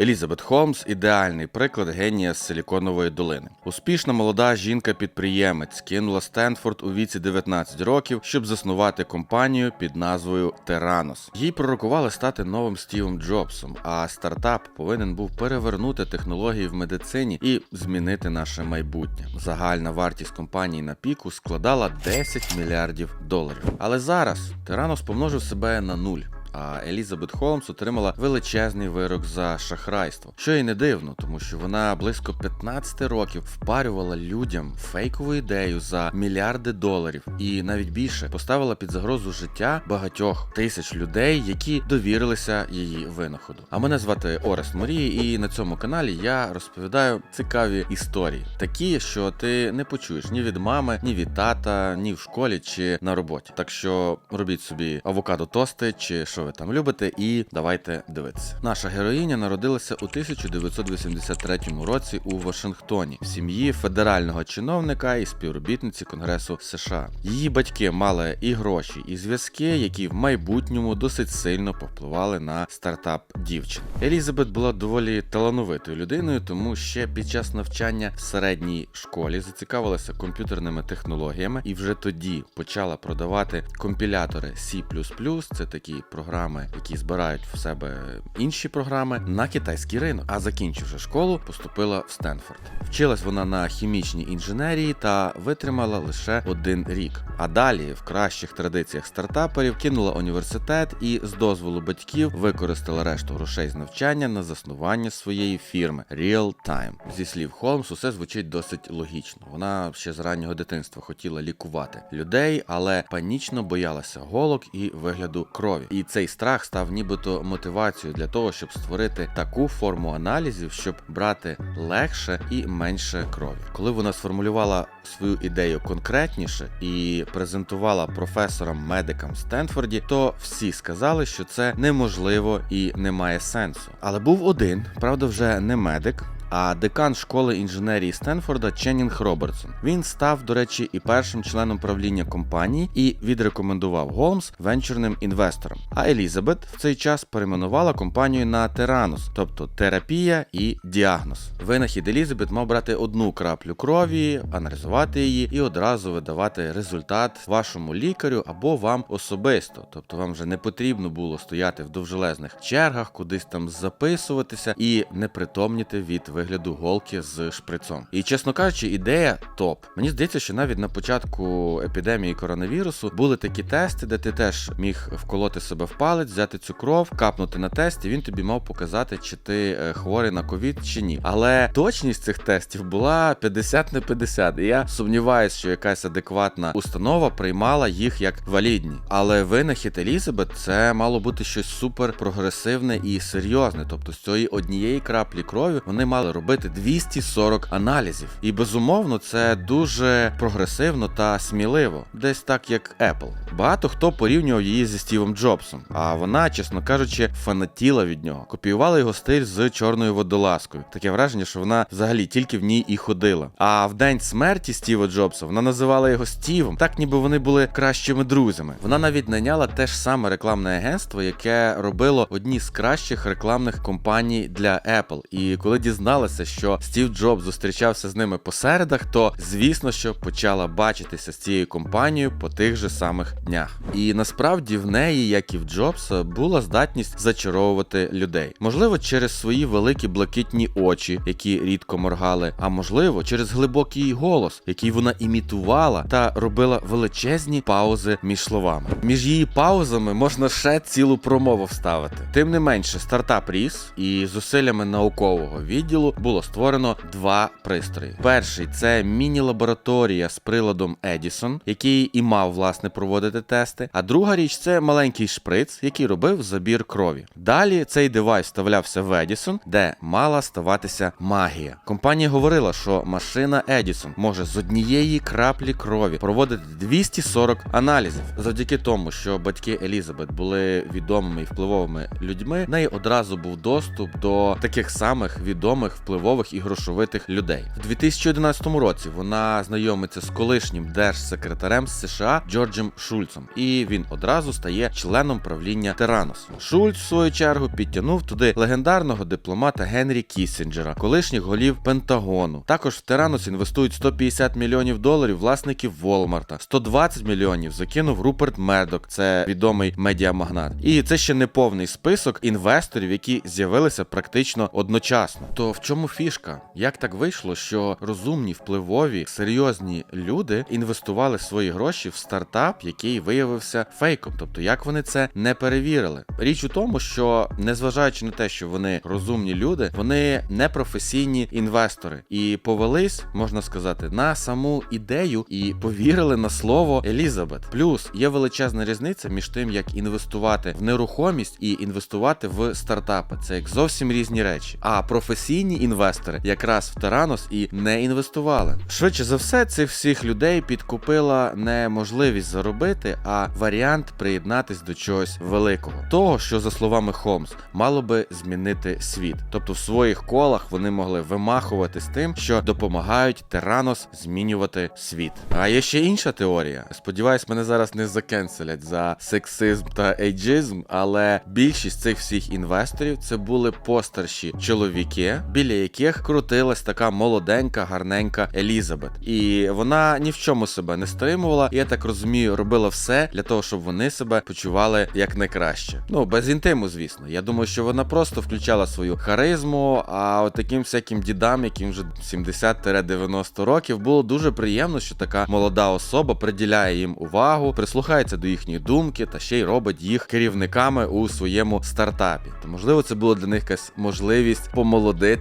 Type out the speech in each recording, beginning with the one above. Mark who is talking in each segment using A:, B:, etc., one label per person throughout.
A: Елізабет Холмс ідеальний приклад генія з Силіконової долини. Успішна молода жінка-підприємець кинула Стенфорд у віці 19 років, щоб заснувати компанію під назвою Terranos. Їй пророкували стати новим Стівом Джобсом, а стартап повинен був перевернути технології в медицині і змінити наше майбутнє. Загальна вартість компанії на піку складала 10 мільярдів доларів. Але зараз Terranos помножив себе на нуль. А Елізабет Холмс отримала величезний вирок за шахрайство, що й не дивно, тому що вона близько 15 років впарювала людям фейкову ідею за мільярди доларів, і навіть більше поставила під загрозу життя багатьох тисяч людей, які довірилися її винаходу. А мене звати Орест Морії, і на цьому каналі я розповідаю цікаві історії, такі, що ти не почуєш ні від мами, ні від тата, ні в школі чи на роботі. Так що робіть собі авокадо тости чи що ви там любите, і давайте дивитися. Наша героїня народилася у 1983 році у Вашингтоні в сім'ї федерального чиновника і співробітниці Конгресу США. Її батьки мали і гроші, і зв'язки, які в майбутньому досить сильно повпливали на стартап дівчини. Елізабет була доволі талановитою людиною, тому ще під час навчання в середній школі зацікавилася комп'ютерними технологіями і вже тоді почала продавати компілятори C++, це такі програми, які збирають в себе інші програми, на китайський ринок. А закінчивши школу, поступила в Стенфорд. Вчилась вона на хімічній інженерії та витримала лише один рік. А далі, в кращих традиціях стартаперів, кинула університет і з дозволу батьків використала решту грошей з навчання на заснування своєї фірми Real Time. Зі слів Холмс, усе звучить досить логічно. Вона ще з раннього дитинства хотіла лікувати людей, але панічно боялася голок і вигляду крові. І цей страх став нібито мотивацією для того, щоб створити таку форму аналізів, щоб брати легше і менше крові. Коли вона сформулювала свою ідею конкретніше і презентувала професорам медикам в Стенфорді, то всі сказали, що це неможливо і не має сенсу. Але був один, правда, вже не медик. А декан школи інженерії Стенфорда Ченнінг Робертсон. Він став, до речі, і першим членом правління компанії і відрекомендував Голмс венчурним інвесторам. А Елізабет в цей час перейменувала компанію на Теранус, тобто терапія і діагноз. Винахід Елізабет мав брати одну краплю крові, аналізувати її і одразу видавати результат вашому лікарю або вам особисто. Тобто вам вже не потрібно було стояти в довжелезних чергах, кудись там записуватися і не притомніти від вигляду голки з шприцом. І чесно кажучи, ідея топ. Мені здається, що навіть на початку епідемії коронавірусу були такі тести, де ти теж міг вколоти себе в палець, взяти цю кров, капнути на тест, і він тобі мав показати, чи ти е, хворий на ковід чи ні. Але точність цих тестів була 50 на 50. І я сумніваюся, що якась адекватна установа приймала їх як валідні. Але винахід Елізабет це мало бути щось супер прогресивне і серйозне. Тобто з цієї однієї краплі крові вони мали робити 240 аналізів. І безумовно, це дуже прогресивно та сміливо, десь так як Apple. Багато хто порівнював її зі Стівом Джобсом, а вона, чесно кажучи, фанатіла від нього. Копіювала його стиль з чорною водолазкою. Таке враження, що вона взагалі тільки в ній і ходила. А в день смерті Стіва Джобса вона називала його Стівом, так ніби вони були кращими друзями. Вона навіть найняла те ж саме рекламне агентство, яке робило одні з кращих рекламних компаній для Apple. І коли дізналася, що Стів Джобс зустрічався з ними по середах, то звісно, що почала бачитися з цією компанією по тих же самих днях. І насправді в неї, як і в Джобса, була здатність зачаровувати людей. Можливо, через свої великі блакитні очі, які рідко моргали, а можливо, через глибокий голос, який вона імітувала та робила величезні паузи між словами. Між її паузами можна ще цілу промову вставити. Тим не менше, стартап ріс, і зусиллями наукового відділу було створено два пристрої. Перший це міні-лабораторія з приладом Edison, який і мав власне проводити тести. А друга річ це маленький шприц, який робив забір крові. Далі цей девайс вставлявся в Edison, де мала ставатися магія. Компанія говорила, що машина Edison може з однієї краплі крові проводити 240 аналізів. Завдяки тому, що батьки Елізабет були відомими і впливовими людьми, в неї одразу був доступ до таких самих відомих впливових і грошовитих людей. В 2011 році вона знайомиться з колишнім держсекретарем США Джорджем Шульцем, і він одразу стає членом правління Теранос. Шульц, в свою чергу, підтягнув туди легендарного дипломата Генрі Кіссінджера, колишніх голів Пентагону. Також в Теранос інвестують 150 мільйонів доларів власників Волмарта, 120 мільйонів закинув Руперт Мердок, це відомий медіамагнат. І це ще не повний список інвесторів, які з'явилися практично одночасно. То в чому фішка? Як так вийшло, що розумні, впливові, серйозні люди інвестували свої гроші в стартап, який виявився фейком? Тобто, як вони це не перевірили? Річ у тому, що незважаючи на те, що вони розумні люди, вони не професійні інвестори і повелись, можна сказати, на саму ідею і повірили на слово Елізабет. Плюс є величезна різниця між тим, як інвестувати в нерухомість і інвестувати в стартапи. Це як зовсім різні речі. А професійні інвестори якраз в Таранос і не інвестували. Швидше за все, цих всіх людей підкупила не можливість заробити, а варіант приєднатись до чогось великого. Того, що за словами Холмс, мало би змінити світ. Тобто в своїх колах вони могли вимахувати з тим, що допомагають Теранос змінювати світ. А є ще інша теорія. Сподіваюсь, мене зараз не закенселять за сексизм та ейджизм, але більшість цих всіх інвесторів це були постарші чоловіки, біля яких крутилась така молоденька, гарненька Елізабет. І вона ні в чому себе не стримувала. І я так розумію, робила все для того, щоб вони себе почували як найкраще. Ну без інтиму, звісно. Я думаю, що вона просто включала свою харизму. А от таким всяким дідам, яким вже 70-90 років, було дуже приємно, що така молода особа приділяє їм увагу, прислухається до їхньої думки та ще й робить їх керівниками у своєму стартапі. То можливо, це було для них якась можливість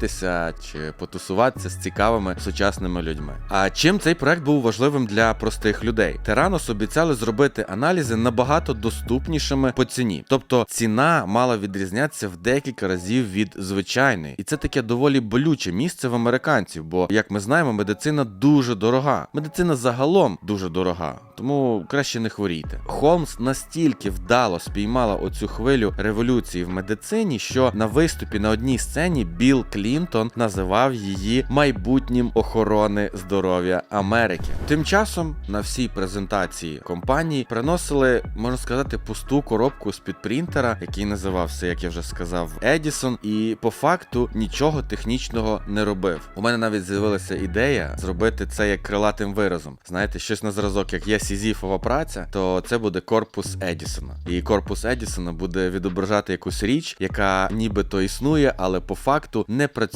A: помолодитися чи потусуватися з цікавими сучасними людьми. А чим цей проект був важливим для простих людей? Теранос обіцяли зробити аналізи набагато доступнішими по ціні, тобто ціна мала відрізнятися в декілька разів від звичайної, і це таке доволі болюче місце в американців. Бо, як ми знаємо, медицина дуже дорога. Медицина загалом дуже дорога, тому краще не хворійте. Холмс настільки вдало спіймала оцю хвилю революції в медицині, що на виступі на одній сцені Білл Клінтон називав її майбутнім охорони здоров'я Америки. Тим часом на всій презентації компанії приносили, можна сказати, пусту коробку з під принтера, який називався, як я вже сказав, Едісон, і по факту нічого технічного не робив. У мене навіть з'явилася ідея зробити це як крилатим виразом. Знаєте, щось на зразок, як є Сізіфова праця, то це буде корпус Едісона. І корпус Едісона буде відображати якусь річ, яка нібито існує, але по факту не працює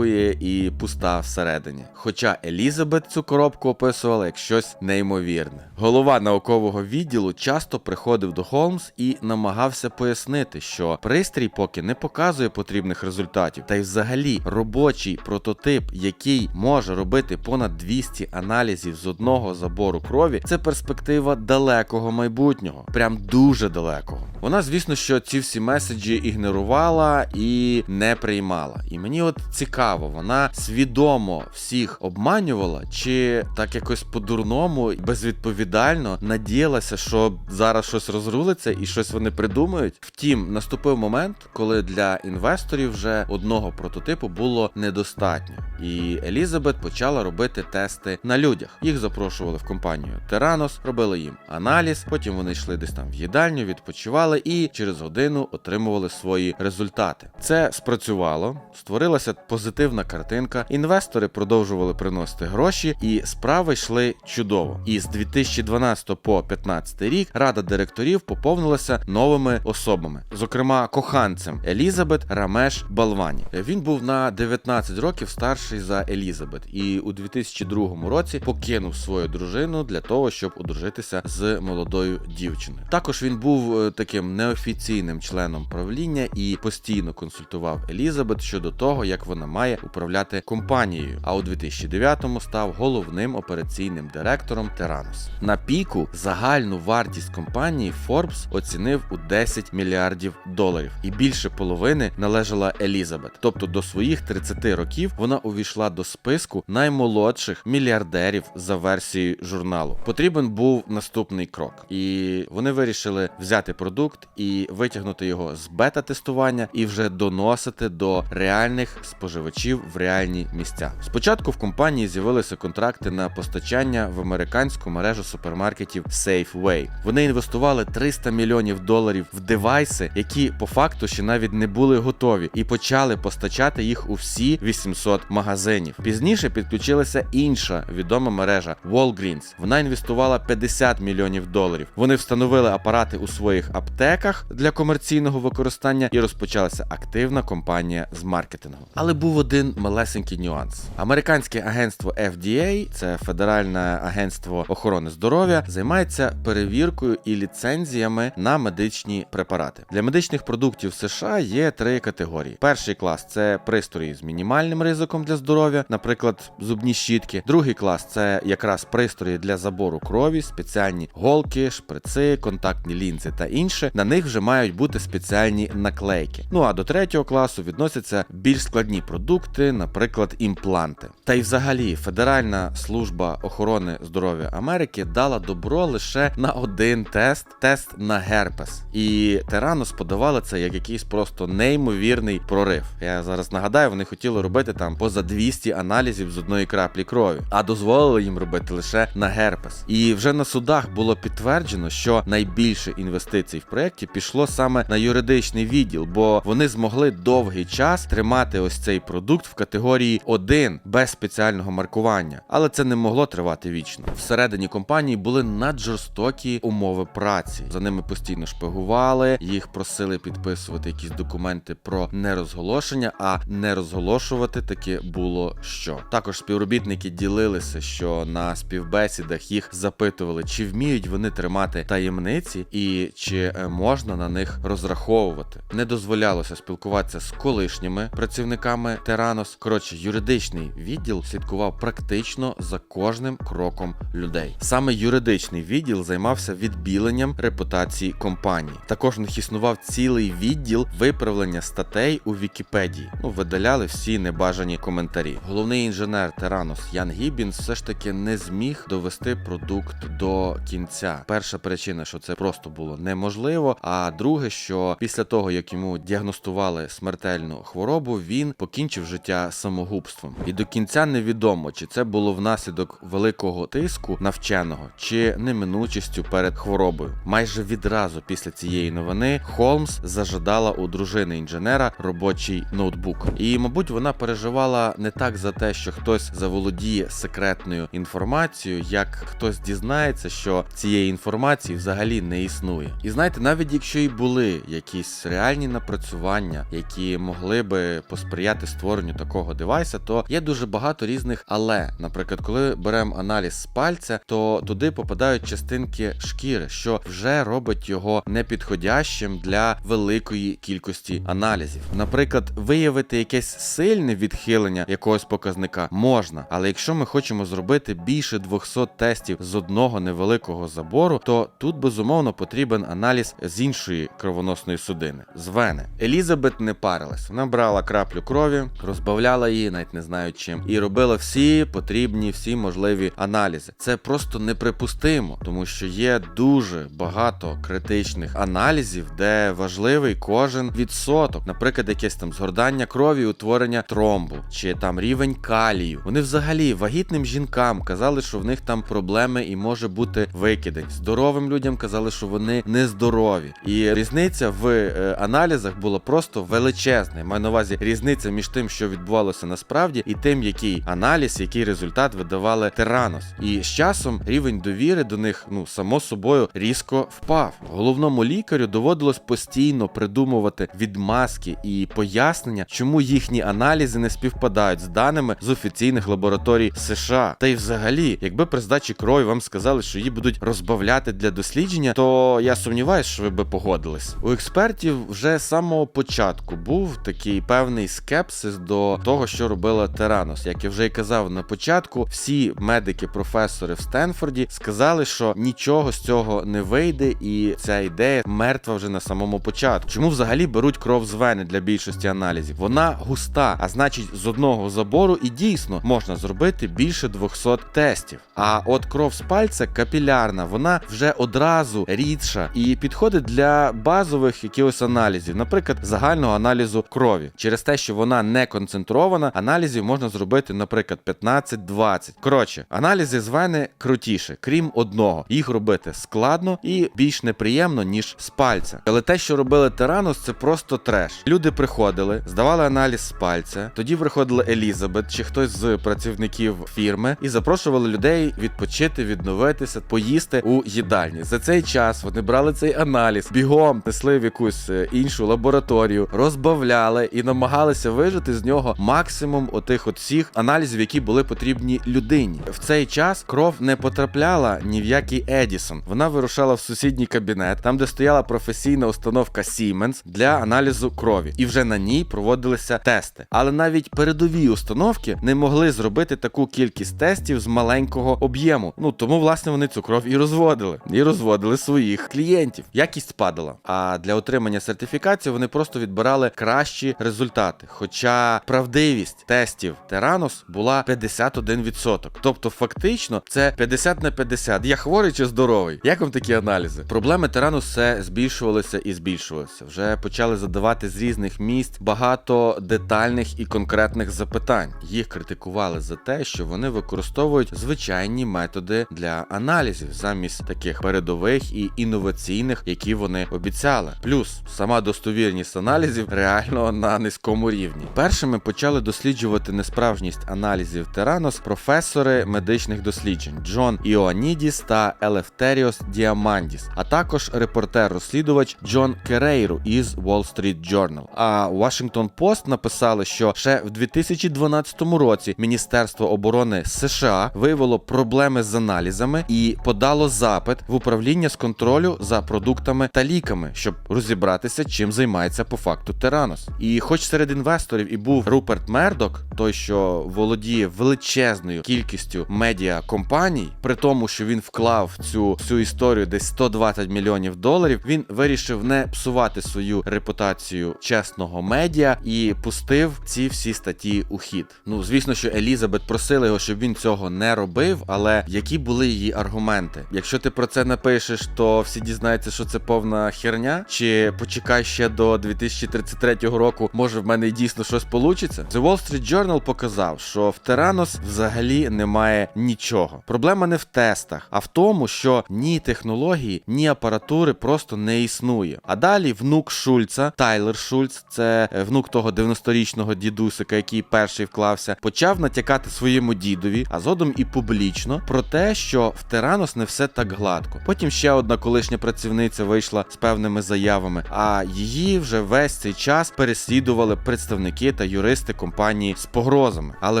A: і пуста всередині. Хоча Елізабет цю коробку описувала як щось неймовірне. Голова наукового відділу часто приходив до Холмс і намагався пояснити, що пристрій поки не показує потрібних результатів, та й взагалі робочий прототип, який може робити понад 200 аналізів з одного забору крові, це перспектива далекого майбутнього, прям дуже далекого. Вона, звісно, що ці всі меседжі ігнорувала і не приймала. І мені от цікаво, вона свідомо всіх обманювала, чи так якось по-дурному, безвідповідально надіялася, що зараз щось розрулиться і щось вони придумають. Втім, наступив момент, коли для інвесторів вже одного прототипу було недостатньо. І Елізабет почала робити тести на людях. Їх запрошували в компанію Теранос, робили їм аналіз. Потім вони йшли десь там в їдальню, відпочивали і через годину отримували свої результати. Це спрацювало, створилася позитивна картинка. Інвестори продовжували приносити гроші, і справи йшли чудово. І з 2012 по 2015 рік рада директорів поповнилася новими особами, зокрема коханцем Елізабет Рамеш Балвані. Він був на 19 років старший за Елізабет, і у 2002 році покинув свою дружину для того, щоб одружитися з молодою дівчиною. Також він був е, таким неофіційним членом правління і постійно консультував Елізабет щодо того, як вона має управляти компанією. А у 2009-му став головним операційним директором Теранос. На піку загальну вартість компанії Forbes оцінив у 10 мільярдів доларів, і більше половини належала Елізабет. Тобто до своїх 30 років вона увійшла до списку наймолодших мільярдерів за версією журналу. Потрібен був наступний крок, і вони вирішили взяти продукт і витягнути його з бета-тестування і вже доносити до реальних споживачів в реальні місця. Спочатку в компанії з'явилися контракти на постачання в американську мережу супермаркетів Safeway. Вони інвестували 300 мільйонів доларів в девайси, які по факту ще навіть не були готові, і почали постачати їх у всі 800 магазинів. Пізніше підключилася інша відома мережа Walgreens. Вона інвестувала 50 мільйонів доларів. Вони встановили апарати у своїх аптеках для комерційного використання і розпочалася активна кампанія з маркетингу. Але був один малесенький нюанс. Американське агентство FDA, це Федеральне агентство охорони здоров'я, займається перевіркою і ліцензіями на медичні препарати. Для медичних продуктів США є три категорії. Перший клас це пристрої з мінімальним ризиком для здоров'я, наприклад, зубні щітки. Другий клас це якраз пристрої для забору крові, спеціальні голки, шприци, контактні лінзи та інше. На них вже мають бути спеціальні наклейки. Ну а до третього класу відносяться більш складні продукти, наприклад, імпланти. Та й взагалі Федеральна служба охорони здоров'я Америки дала добро лише на один тест тест на герпес. І Теранос подавали це як якийсь просто неймовірний прорив. Я зараз нагадаю, вони хотіли робити там поза 200 аналізів з одної краплі крові, а дозволили їм робити лише на герпес. І вже на судах було підтверджено, що найбільше інвестицій в проєкті пішло саме на юридичний відділ, бо вони змогли довгий час тримати ось цей продукт в категорії 1 без спеціального маркування, але це не могло тривати вічно. Всередині компанії були наджорстокі умови праці. За ними постійно шпигували, їх просили підписувати якісь документи про нерозголошення, а не розголошувати таки було що. Також співробітники ділилися, що на співбесідах їх запитували, чи вміють вони тримати таємниці і чи можна на них розраховувати. Не дозволялося спілкуватися з колишніми працівниками Теранос. Коротше, юридичний відділ слідкував практично за кожним кроком людей. Саме юридичний відділ займався відбіленням репутації компанії. Також в них існував цілий відділ виправлення статей у Вікіпедії. Ну, видаляли всі небажані коментарі. Головний інженер Теранос Ян Гібінс все ж таки не зміг довести продукт до кінця. Перша причина, що це просто було неможливо. А друге, що після того як йому діагностували смертельну хворобу, він покінчив життя самогубством. І до кінця невідомо, чи це було внаслідок великого тиску навченого, чи неминучістю перед хворобою. Майже відразу після цієї новини Холмс зажадала у дружини інженера робочий ноутбук. І, мабуть, вона переживала не так за те, що хтось заволодіє секретною інформацією, як хтось дізнається, що цієї інформації взагалі не існує. І знаєте, навіть якщо і були якісь реальні напрацювання, які могли би посприяти створенню такого девайса, то є дуже багато різних але. Наприклад, коли беремо аналіз з пальця, то туди попадають частинки шкіри, що вже робить його непідходящим для великої кількості аналізів. Наприклад, виявити якесь сильне відхилення якогось показника можна, але якщо ми хочемо зробити більше 200 тестів з одного невеликого забору, то тут безумовно потрібен аналіз з іншої кровоносної судини з вени. Елізабет не парилась. Вона брала краплю крові, розбавляла її, навіть не знаю чим, і робила всі потрібні, всі можливі аналізи. Це просто неприпустимо, тому що є дуже багато критичних аналізів, де важливий кожен відсоток, наприклад, якесь там згордання крові, утворення тромбу, чи там рівень калію. Вони взагалі вагітним жінкам казали, що в них там проблеми і може бути викидень. Здоровим людям казали, що вони нездорові. І різниця в е, аналізах була просто величезна. Я Маю на увазі різниця між тим, що відбувалося насправді, і тим, який аналіз, який результат видавали Теранос. І з часом рівень довіри до них, ну само собою, різко впав. Головному лікарю доводилось постійно придумувати відмазки і пояснення, чому їхні аналізи не співпадають з даними з офіційних лабораторій США. Та й взагалі, якби при здачі крові вам сказали, що її будуть розбавляти для дослідження, то я сумніваюся, що ви би погодились. У експертів вже з самого початку був такий певний скепсис до того, що робила Теранос. Як я вже й казав на початку, всі медики-професори в Стенфорді сказали, що нічого з цього не вийде, і ця ідея мертва вже на самому початку. Чому взагалі беруть кров з вени для більшості аналізів? Вона густа, а значить, з одного забору і дійсно можна зробити більше 200 тестів. А от кров з пальця капілярна, вона вже одразу рідша і підходить для базових якихось аналізів, наприклад, загального аналізу крові, через те, що вона вона не концентрована, аналізів можна зробити, наприклад, 15-20. Коротше, аналізи з вени крутіше, крім одного. Їх робити складно і більш неприємно, ніж з пальця. Але те, що робили Теранус, це просто треш. Люди приходили, здавали аналіз з пальця. Тоді приходила Елізабет чи хтось з працівників фірми і запрошували людей відпочити, відновитися, поїсти у їдальні. За цей час вони брали цей аналіз, бігом несли в якусь е, іншу лабораторію, розбавляли і намагалися вижити з нього максимум отих от аналізів, які були потрібні людині. В цей час кров не потрапляла ні в який Едісон. Вона вирушала в сусідній кабінет, там де стояла професійна установка Siemens для аналізу крові, і вже на ній проводилися тести. Але навіть передові установки не могли зробити таку кількість тестів з маленького об'єму. Ну тому власне вони цю кров і розводили, і розводили своїх клієнтів. Якість падала. А для отримання сертифікації вони просто відбирали кращі результати. Хоча правдивість тестів Теранос була 51%. Тобто, фактично, це 50 на 50. Я хворий чи здоровий? Як вам такі аналізи? Проблеми Теранус все збільшувалися і збільшувалися. Вже почали задавати з різних місць багато детальних і конкретних запитань. Їх критикували за те, що вони використовують звичайні методи для аналізів замість таких передових і інноваційних, які вони обіцяли. Плюс сама достовірність аналізів реально на низькому рівні. Першими почали досліджувати несправжність аналізів Теранос професори медичних досліджень Джон Іоанідіс та Елефтеріос Діамандіс, а також репортер-розслідувач Джон Керейру із Wall Street Journal. А Washington Post написали, що ще в 2012 році Міністерство оборони США виявило проблеми з аналізами і подало запит в управління з контролю за продуктами та ліками, щоб розібратися, чим займається по факту Теранос. І хоч серед інвесторів і був Руперт Мердок, той, що володіє величезною кількістю медіа компаній, при тому, що він вклав цю всю історію десь 120 мільйонів доларів, він вирішив не псувати свою репутацію чесного медіа і пустив ці всі статті у хід. Ну звісно, що Елізабет просила його, щоб він цього не робив, але які були її аргументи? Якщо ти про це напишеш, то всі дізнаються, що це повна херня, чи почекай ще до 2033 року, може в мене дійсно щось получиться. The Wall Street Journal показав, що в Теранос взагалі немає нічого. Проблема не в тестах, а в тому, що ні технології, ні апаратури просто не існує. А далі внук Шульца, Тайлер Шульц, це е, внук того 90-річного дідусика, який перший вклався, почав натякати своєму дідові, а згодом і публічно про те, що в Теранос не все так гладко. Потім ще одна колишня працівниця вийшла з певними заявами, а її вже весь цей час переслідували представники та юристи компанії з погрозами. Але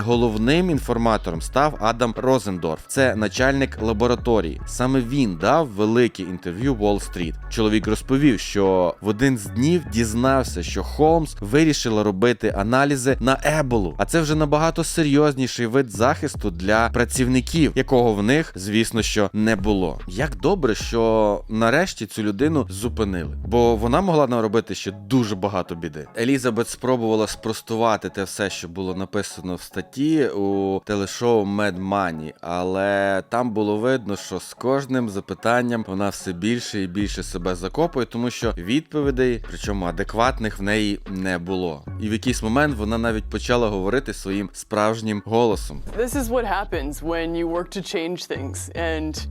A: головним інформатором став Адам Розендорф, це начальник лабораторії. Саме він дав велике інтерв'ю Street. Чоловік розповів, що в один з днів дізнався, що Холмс вирішила робити аналізи на еболу, а це вже набагато серйозніший вид захисту для працівників, якого в них, звісно, що не було. Як добре, що нарешті цю людину зупинили, бо вона могла наробити ще дуже багато біди. Елізабет спробувала спростувати те все, що було написано в статті у телешоу Mad Money, але там було видно, що з кожним запитанням вона все більше і більше себе закопує, тому що відповідей, причому адекватних, в неї не було. І в якийсь момент вона навіть почала говорити своїм справжнім голосом.
B: This is what happens when you work to change things. And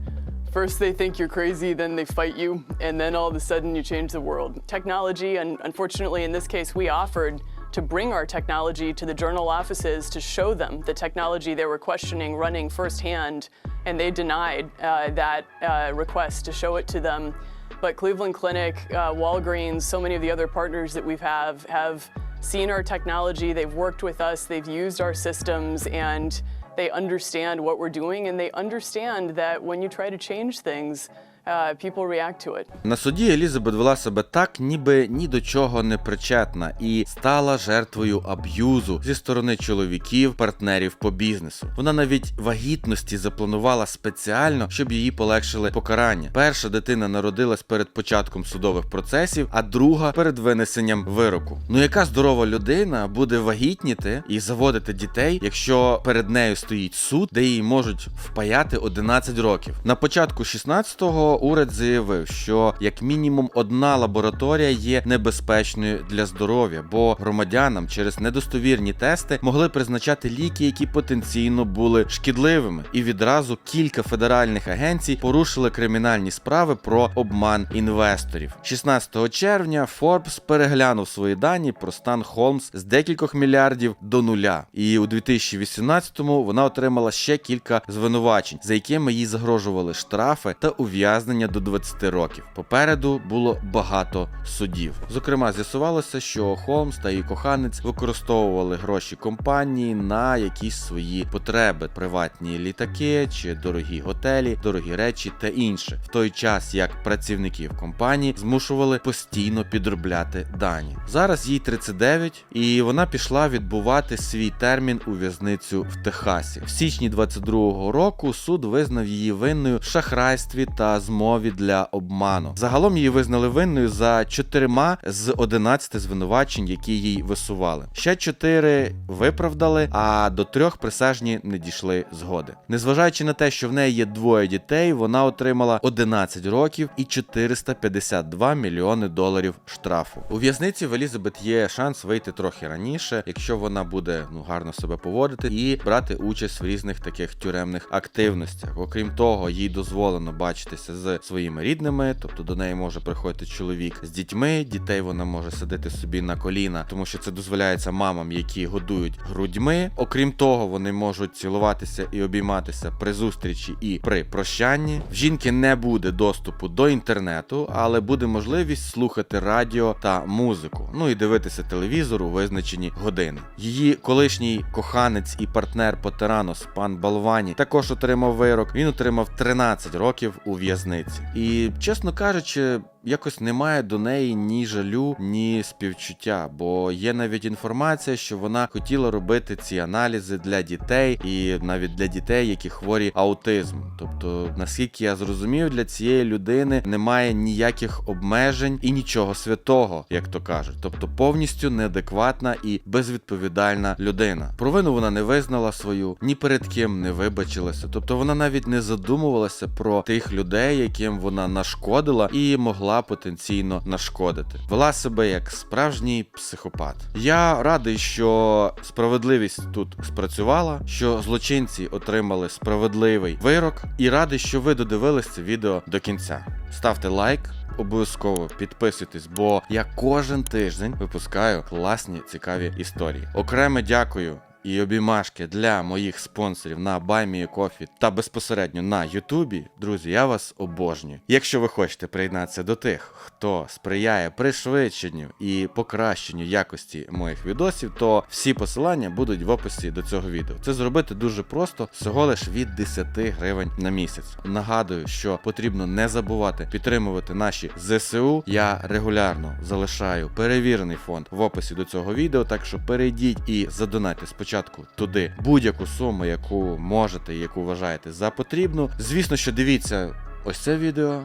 B: first they think you're crazy, then they fight you, and then all of a sudden you change the world. Technology, and unfortunately in this case, we offered to bring our technology to the journal offices to show them the technology they were questioning running firsthand, and they denied uh, that uh, request to show it to them. But Cleveland Clinic, uh, Walgreens, so many of the other partners that we have have seen our technology. They've worked with us. They've used our systems, and they understand what we're doing. And they understand that when you try to change things, people react to it.
A: На суді Елізабет вела себе так, ніби ні до чого не причетна, і стала жертвою аб'юзу зі сторони чоловіків, партнерів по бізнесу. Вона навіть вагітності запланувала спеціально, щоб її полегшили покарання. Перша дитина народилась перед початком судових процесів, а друга перед винесенням вироку. Ну яка здорова людина буде вагітніти і заводити дітей, якщо перед нею стоїть суд, де їй можуть впаяти 11 років. На початку 16-го уряд заявив, що як мінімум одна лабораторія є небезпечною для здоров'я, бо громадянам через недостовірні тести могли призначати ліки, які потенційно були шкідливими, і відразу кілька федеральних агенцій порушили кримінальні справи про обман інвесторів. 16 червня Forbes переглянув свої дані про стан Холмс з декількох мільярдів до нуля. І у 2018-му вона отримала ще кілька звинувачень, за якими їй загрожували штрафи та ув'язнення до 20 років. Попереду було багато судів. Зокрема, з'ясувалося, що Холмс та її коханець використовували гроші компанії на якісь свої потреби: приватні літаки чи дорогі готелі, дорогі речі та інше, в той час як працівників компанії змушували постійно підробляти дані. Зараз їй 39, і вона пішла відбувати свій термін у в'язницю в Техасі. В січні 22-го року суд визнав її винною в шахрайстві та змові для обману. Загалом її визнали винною за чотирма з 11 звинувачень, які їй висували. Ще чотири виправдали, а до трьох присяжні не дійшли згоди. Незважаючи на те, що в неї є двоє дітей, вона отримала 11 років і 452 мільйони доларів штрафу. У в'язниці в Елізабет є шанс вийти трохи раніше, якщо вона буде ну гарно себе поводити і брати участь в різних таких тюремних активностях. Окрім того, їй дозволено бачитися з своїми рідними, тобто до неї може приходити чоловік з дітьми. Дітей вона може садити собі на коліна, тому що це дозволяється мамам, які годують грудьми. Окрім того, вони можуть цілуватися і обійматися при зустрічі і при прощанні. В жінки не буде доступу до інтернету, але буде можливість слухати радіо та музику. Ну і дивитися телевізор у визначені години. Її колишній коханець і партнер по Теранос, пан Балвані, також отримав вирок. Він отримав 13 років у в'язниці. І чесно кажучи. Якось немає до неї ні жалю, ні співчуття, бо є навіть інформація, що вона хотіла робити ці аналізи для дітей, і навіть для дітей, які хворі аутизмом. Тобто, наскільки я зрозумів, для цієї людини немає ніяких обмежень і нічого святого, як то кажуть. Тобто повністю неадекватна і безвідповідальна людина. Провину вона не визнала свою, ні перед ким не вибачилася. Тобто вона навіть не задумувалася про тих людей, яким вона нашкодила, і могла потенційно нашкодити. Вела себе як справжній психопат. Я радий, що справедливість тут спрацювала, що злочинці отримали справедливий вирок, і радий, що ви додивились це відео до кінця. Ставте лайк. Обов'язково підписуйтесь, бо я кожен тиждень випускаю класні цікаві історії. Окреме дякую і обіймашки для моїх спонсорів на BuyMeACoffee та безпосередньо на Ютубі. Друзі, я вас обожнюю. Якщо ви хочете приєднатися до тих, хто сприяє пришвидшенню і покращенню якості моїх відосів, то всі посилання будуть в описі до цього відео. Це зробити дуже просто, всього лиш від 10 гривень на місяць. Нагадую, що потрібно не забувати підтримувати наші ЗСУ. Я регулярно залишаю перевірений фонд в описі до цього відео, так що перейдіть і задонайте спочатку туди будь-яку суму, яку можете яку вважаєте за потрібну. Звісно, що дивіться ось це відео.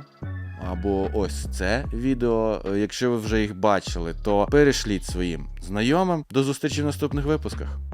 A: Або ось це відео. Е, Якщо ви вже їх бачили, то перешліть своїм знайомим. До зустрічі в наступних випусках.